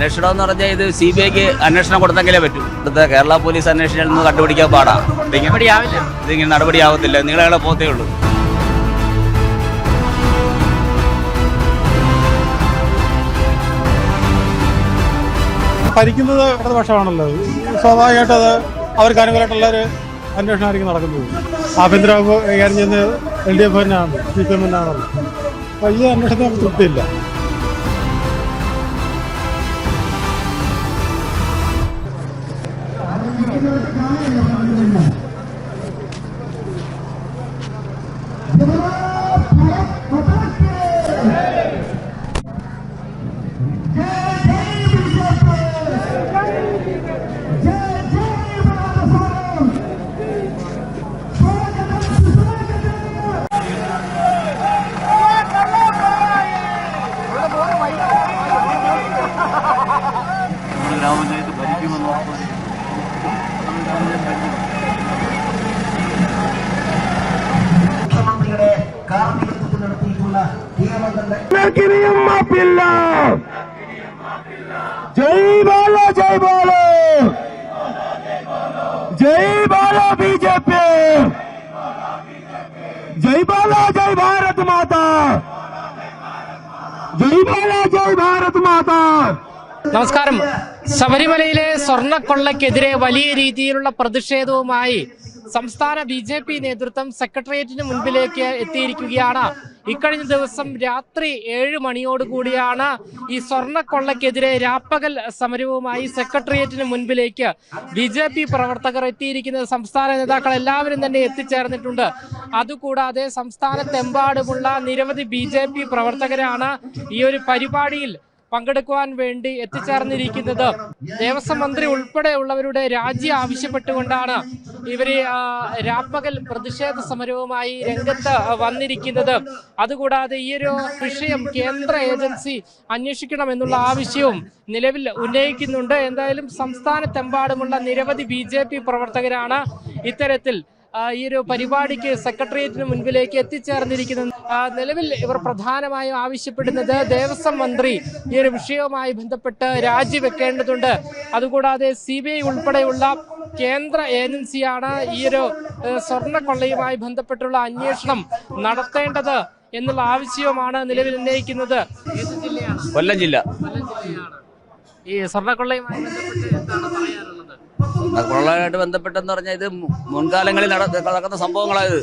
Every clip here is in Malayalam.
അന്വേഷണം എന്ന് പറഞ്ഞാൽ ഇത് സി ബി ഐക്ക് അന്വേഷണം കൊടുത്തെങ്കിലേ പറ്റൂ. ഇവിടുത്തെ കേരള പോലീസ് അന്വേഷണം നിന്ന് കണ്ടുപിടിക്കാൻ പാടാ. ഇതിങ്ങനെ നടപടിയാവത്തില്ല. നിങ്ങളെ പോത്തേ ഉള്ളൂ. ഭരിക്കുന്നത് ഇടതുപക്ഷമാണല്ലോ. സ്വാഭാവികമായിട്ട് അത് അവർക്ക് അനുകൂലമായിട്ടുള്ള ഒരു അന്വേഷണമായിരിക്കും നടക്കുന്നത്. ആഭ്യന്തര വകുപ്പ് കൈകാര്യം ചെയ്യുന്നത് എൽ ഡി എഫ് തന്നെയാണ് സി പി എം തന്നെയാണല്ലോ അപ്പോൾ ഈ അന്വേഷണത്തിന് നമുക്ക് തൃപ്തിയില്ല. ജയ് ജയ് ജയ് ജയ് ജയ് ഭാരത് മാതാ. ജയ് ജയ് ഭാരത് മാതാ. നമസ്കാരം. ശബരിമലയിലെ സ്വർണക്കൊള്ളയ്ക്കെതിരെ വലിയ രീതിയിലുള്ള പ്രതിഷേധവുമായി സംസ്ഥാന ബി നേതൃത്വം സെക്രട്ടേറിയറ്റിന് മുൻപിലേക്ക് എത്തിയിരിക്കുകയാണ്. ഇക്കഴിഞ്ഞ ദിവസം രാത്രി ഏഴ് മണിയോടുകൂടിയാണ് ഈ സ്വർണക്കൊള്ളക്കെതിരെ രാപ്പകൽ സമരവുമായി സെക്രട്ടേറിയറ്റിന് മുൻപിലേക്ക് ബി ജെ പി പ്രവർത്തകർ എത്തിയിരിക്കുന്നത് സംസ്ഥാന നേതാക്കൾ എല്ലാവരും തന്നെ എത്തിച്ചേർന്നിട്ടുണ്ട്. അതുകൂടാതെ സംസ്ഥാനത്തെമ്പാടുമുള്ള നിരവധി ബി ജെ പി പ്രവർത്തകരാണ് ഈ ഒരു പരിപാടിയിൽ പങ്കെടുക്കുവാൻ വേണ്ടി എത്തിച്ചേർന്നിരിക്കുന്നത് ദേവസ്വം മന്ത്രി ഉൾപ്പെടെയുള്ളവരുടെ രാജി ആവശ്യപ്പെട്ടുകൊണ്ടാണ് ഇവർ ആ, രാപ്പകൽ പ്രതിഷേധ സമരവുമായി രംഗത്ത് വന്നിരിക്കുന്നത്. അതുകൂടാതെ ഈ ഒരു വിഷയം കേന്ദ്ര ഏജൻസി അന്വേഷിക്കണം എന്നുള്ള ആവശ്യവും നിലവിൽ ഉന്നയിക്കുന്നുണ്ട്. എന്തായാലും സംസ്ഥാനത്തെമ്പാടുമുള്ള നിരവധി ബി പ്രവർത്തകരാണ് ഇത്തരത്തിൽ ഈ ഒരു പരിപാടിക്ക് സെക്രട്ടേറിയറ്റിന് മുൻപിലേക്ക് എത്തിച്ചേർന്നിരിക്കുന്നത് നിലവിൽ ഇവർ പ്രധാനമായും ആവശ്യപ്പെടുന്നത് ദേവസ്വം മന്ത്രി ഈ ഒരു വിഷയവുമായി ബന്ധപ്പെട്ട് രാജിവെക്കേണ്ടതുണ്ട്. അതുകൂടാതെ സി ബി ഐ ഉൾപ്പെടെയുള്ള കേന്ദ്ര ഏജൻസിയാണ് ഈ ഒരു സ്വർണക്കൊള്ളയുമായി ബന്ധപ്പെട്ടുള്ള അന്വേഷണം നടത്തേണ്ടത് എന്നുള്ള ആവശ്യവുമാണ് നിലവിൽ ഉന്നയിക്കുന്നത്. കൊല്ലം ജില്ല. ഈ സ്വർണക്കൊള്ളയുമായി ബന്ധപ്പെട്ട് എന്താണ് കൊള്ളാനായിട്ട് ബന്ധപ്പെട്ടെന്ന് പറഞ്ഞാൽ ഇത് മുൻകാലങ്ങളിൽ നട- നടക്കുന്ന സംഭവങ്ങളായത്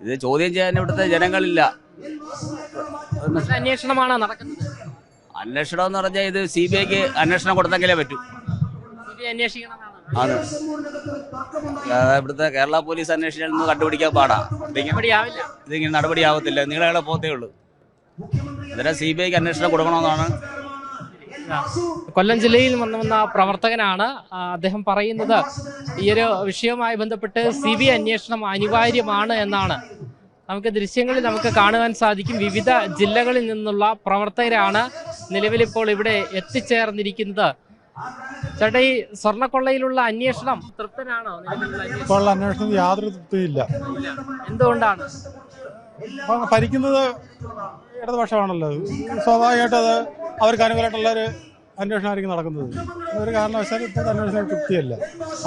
ഇത്. ചോദ്യം ചെയ്യാൻ ഇവിടുത്തെ ജനങ്ങളില്ല. അന്വേഷണമാണ് നടക്കുന്നത്? അന്വേഷണം എന്ന് പറഞ്ഞാൽ ഇത് സി ബി ഐക്ക് അന്വേഷണം കൊടുത്തെങ്കിലേ പറ്റൂ. ആണ്. ഇവിടുത്തെ കേരള പോലീസ് അന്വേഷിച്ചാൽ ഒന്ന് കണ്ടുപിടിക്കാൻ പാടാ. ഇതിങ്ങനെ നടപടിയാവത്തില്ല. നിങ്ങളെ പോത്തേ ഉള്ളൂ. ഇതിനെ സി ബി ഐക്ക് അന്വേഷണം കൊടുക്കണമെന്നാണ് കൊല്ലം ജില്ലയിൽ വന്ന വന്ന പ്രവർത്തകനാണ്. അദ്ദേഹം പറയുന്നത് ഈ ഒരു വിഷയവുമായി ബന്ധപ്പെട്ട് സി ബി അന്വേഷണം അനിവാര്യമാണ് എന്നാണ്. നമുക്ക് ദൃശ്യങ്ങളിൽ നമുക്ക് കാണുവാൻ സാധിക്കും. വിവിധ ജില്ലകളിൽ നിന്നുള്ള പ്രവർത്തകരാണ് നിലവിലിപ്പോൾ ഇവിടെ എത്തിച്ചേർന്നിരിക്കുന്നത്. ചേട്ടാ ഈ സ്വർണക്കൊള്ളയിലുള്ള അന്വേഷണം തൃപ്തനാണോ? അന്വേഷണം? അന്വേഷണത്തിൽ യാതൊരു തൃപ്തിയില്ല എന്തുകൊണ്ടാണ്? ഭരിക്കുന്നത് ഇടതുപക്ഷമാണല്ലോ. സ്വാഭാവികമായിട്ട് അത് അവർക്ക് അനുകൂലമായിട്ടുള്ള ഒരു അന്വേഷണമായിരിക്കും നടക്കുന്നത്. ഒരു കാരണവശാലും ഇപ്പോൾ അന്വേഷണം തൃപ്തിയല്ല.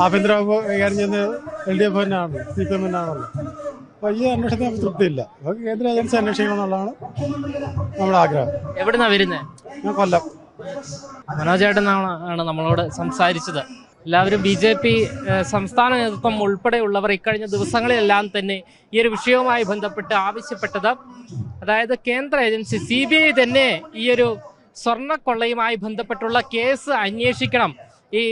ആഭ്യന്തര കൈകാര്യം ചെയ്യുന്നത് എൽ ഡി എഫ് തന്നെയാണ് സി പി എം തന്നെയാണല്ലോ. അപ്പോൾ ഈ അന്വേഷണത്തിന് നമുക്ക് തൃപ്തിയില്ല. അപ്പോൾ കേന്ദ്ര ഏജൻസി അന്വേഷിക്കണം എന്നുള്ളതാണ് നമ്മുടെ ആഗ്രഹം. എവിടുന്നാ വരുന്നത് ഞാൻ കൊല്ലം. മനോജേട്ടനാണ് ആണ് നമ്മളോട് സംസാരിച്ചത്. എല്ലാവരും ബി ജെ പി സംസ്ഥാന നേതൃത്വം ഉൾപ്പെടെയുള്ളവർ ഇക്കഴിഞ്ഞ ദിവസങ്ങളിലെല്ലാം തന്നെ ഈ ഒരു വിഷയവുമായി ബന്ധപ്പെട്ട് ആവശ്യപ്പെട്ടത്. അതായത് കേന്ദ്ര ഏജൻസി സി ബി ഐ തന്നെ ഈ ഒരു സ്വർണക്കൊള്ളയുമായി ബന്ധപ്പെട്ടുള്ള കേസ് അന്വേഷിക്കണം. ഈ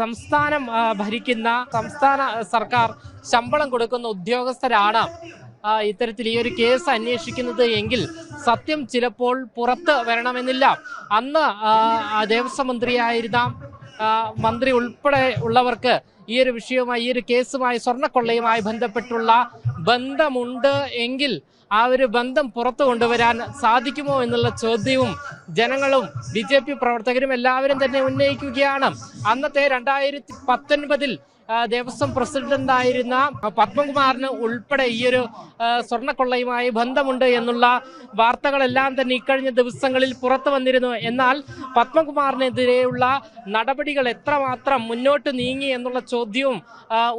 സംസ്ഥാനം ഭരിക്കുന്ന സംസ്ഥാന സർക്കാർ ശമ്പളം കൊടുക്കുന്ന ഉദ്യോഗസ്ഥരാണ് ഇത്തരത്തിൽ ഈ ഒരു കേസ് അന്വേഷിക്കുന്നത് എങ്കിൽ സത്യം ചിലപ്പോൾ പുറത്ത് വരണമെന്നില്ല. അന്ന് ദേവസ്വം മന്ത്രിയായിരുന്ന മന്ത്രി ഉൾപ്പെടെ ഉള്ളവർക്ക് ഈ ഒരു വിഷയവുമായി ഈ ഒരു കേസുമായി സ്വർണക്കൊള്ളയുമായി ബന്ധപ്പെട്ടുള്ള ബന്ധമുണ്ട് എങ്കിൽ ആ ഒരു ബന്ധം പുറത്തു കൊണ്ടുവരാൻ സാധിക്കുമോ എന്നുള്ള ചോദ്യവും ജനങ്ങളും ബി ജെ പി പ്രവർത്തകരും എല്ലാവരും തന്നെ ഉന്നയിക്കുകയാണ്. അന്നത്തെ രണ്ടായിരത്തി പത്തൊൻപതിൽ ദേവസ്വം പ്രസിഡന്റായിരുന്ന പത്മകുമാറിന് ഉൾപ്പെടെ ഈ ഒരു സ്വർണക്കൊള്ളയുമായി ബന്ധമുണ്ട് എന്നുള്ള വാർത്തകളെല്ലാം തന്നെ ഇക്കഴിഞ്ഞ ദിവസങ്ങളിൽ പുറത്തു വന്നിരുന്നു. എന്നാൽ പത്മകുമാറിനെതിരെയുള്ള നടപടികൾ എത്രമാത്രം മുന്നോട്ട് നീങ്ങി എന്നുള്ള ചോദ്യവും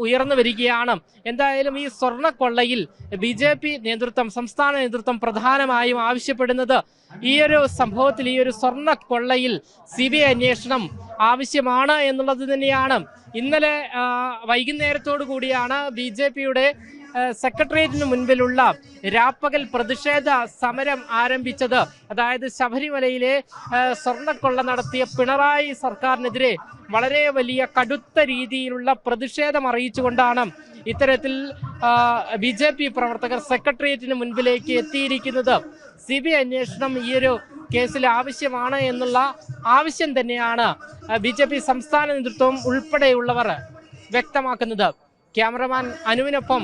ഉയർന്നു വരികയാണ്. എന്തായാലും ഈ സ്വർണക്കൊള്ളയിൽ ബി ജെ പി നേതൃത്വം സംസ്ഥാന നേതൃത്വം പ്രധാനമായും ആവശ്യപ്പെടുന്നത് ഈ ഒരു സംഭവത്തിൽ ഈ ഒരു സ്വർണക്കൊള്ളയിൽ സി ബി ഐ അന്വേഷണം ആവശ്യമാണ് എന്നുള്ളത് തന്നെയാണ്. ഇന്നലെ വൈകുന്നേരത്തോടു കൂടിയാണ് ബി ജെ പിയുടെ സെക്രട്ടേറിയറ്റിന് മുൻപിലുള്ള രാപ്പകൽ പ്രതിഷേധ സമരം ആരംഭിച്ചത്. അതായത് ശബരിമലയിലെ സ്വർണക്കൊള്ള നടത്തിയ പിണറായി സർക്കാരിനെതിരെ വളരെ വലിയ കടുത്ത രീതിയിലുള്ള പ്രതിഷേധം അറിയിച്ചുകൊണ്ടാണ് ഇത്തരത്തിൽ ബി ജെ പി പ്രവർത്തകർ സെക്രട്ടേറിയറ്റിന് മുൻപിലേക്ക് എത്തിയിരിക്കുന്നത്. സി ബി അന്വേഷണം ഈ ഒരു കേസിൽ ആവശ്യമാണ് എന്നുള്ള ആവശ്യം തന്നെയാണ് ബി ജെ പി സംസ്ഥാന നേതൃത്വം ഉൾപ്പെടെയുള്ളവർ വ്യക്തമാക്കുന്നത്. ക്യാമറമാൻ അനുവിനൊപ്പം